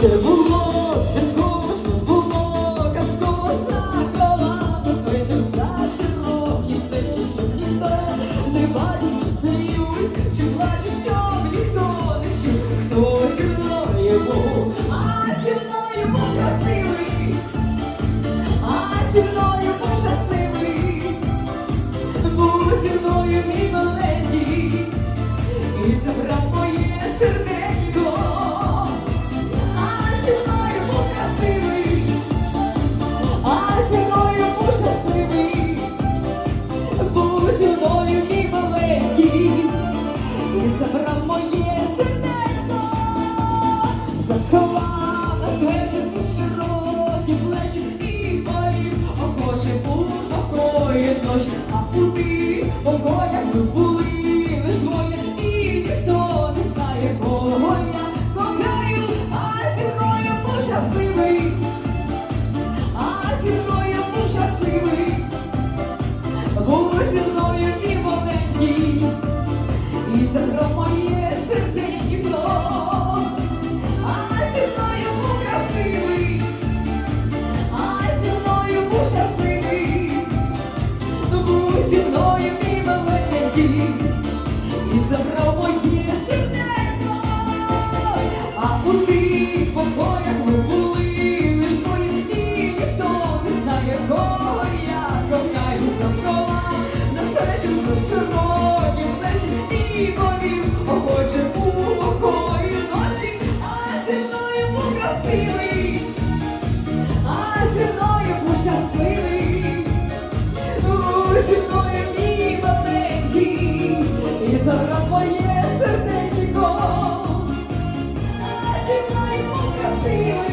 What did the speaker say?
Все було святково, все було. Казково, заховано звичай за широкі плечі, щоб ніхто не бачиш, чи сміюсь, чи плачу, ночі, а пути тих ми були. Лиш двоє, і ніхто не знає, кого я кохаю, а зі мною був щасливий, а зі мною був щасливий, був зі мною і маленький, і моє серденько. моє серденько, а зі мною красиве.